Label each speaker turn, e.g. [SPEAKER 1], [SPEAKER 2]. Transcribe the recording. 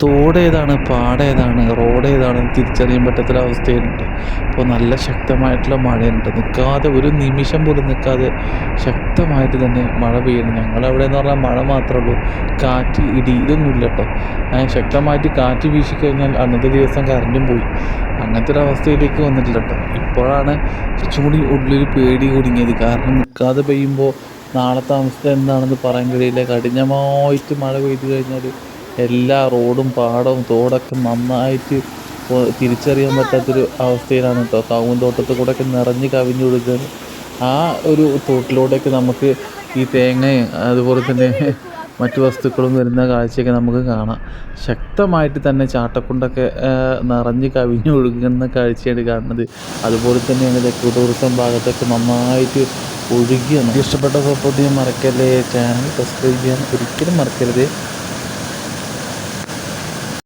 [SPEAKER 1] തോടേതാണ് പാടേതാണ് റോഡേതാണെന്ന് തിരിച്ചറിയാൻ പറ്റാത്തൊരവസ്ഥയുണ്ട് അപ്പോൾ നല്ല ശക്തമായിട്ടുള്ള മഴയുണ്ട്. നിൽക്കാതെ ഒരു നിമിഷം പോലും നിൽക്കാതെ ശക്തമായിട്ട് തന്നെ മഴ പെയ്യുന്നു. ഞങ്ങളവിടെ എന്ന് പറഞ്ഞാൽ മഴ മാത്രമേ ഉള്ളൂ. കാറ്റ് ഇടി ഇതൊന്നുമില്ല കേട്ടോ. ശക്തമായിട്ട് കാറ്റ് വീശിക്കഴിഞ്ഞാൽ അന്നത്തെ ദിവസം കറണ്ടും പോയി. അങ്ങനത്തെ ഒരു അവസ്ഥയിലേക്ക് വന്നിട്ടില്ല കേട്ടോ. ഇപ്പോഴാണ് കുറച്ചും കൂടി ഉള്ളിൽ പേടി കുടുങ്ങിയത്. കാരണം നിൽക്കാതെ പെയ്യുമ്പോൾ നാളത്തെ അവസ്ഥ എന്താണെന്ന് പറയാൻ കഴിയില്ല. കഠിനമായിട്ട് മഴ പെയ്തു കഴിഞ്ഞാൽ എല്ലാ റോഡും പാടവും തോടൊക്കെ നന്നായിട്ട് തിരിച്ചറിയാൻ പറ്റാത്തൊരു അവസ്ഥയിലാണ് കേട്ടോ താവും തോട്ടത്തിൽ കൂടെ ഒക്കെ നിറഞ്ഞ് കവിഞ്ഞൊഴുകുകയാണ് ആ ഒരു തോട്ടിലൂടെയൊക്കെ നമുക്ക് ഈ തേങ്ങയും അതുപോലെ തന്നെ മറ്റു വസ്തുക്കളും വരുന്ന കാഴ്ചയൊക്കെ നമുക്ക് കാണാം. ശക്തമായിട്ട് തന്നെ ചാട്ടക്കുണ്ടൊക്കെ നിറഞ്ഞ് കവിഞ്ഞ് ഒഴുകുന്ന കാഴ്ചയാണ് കാണുന്നത്. അതുപോലെ തന്നെയാണ് തെക്കു ടൂറിസം ഭാഗത്തൊക്കെ നന്നായിട്ട് ഒഴുകിയാണ് ഇഷ്ടപ്പെട്ട സപ്പോർട്ട് ചെയ്യാൻ മറക്കല്ലേ? ചാനൽ സബ്സ്ക്രൈബ് ചെയ്യാൻ ഒരിക്കലും മറക്കരുത്.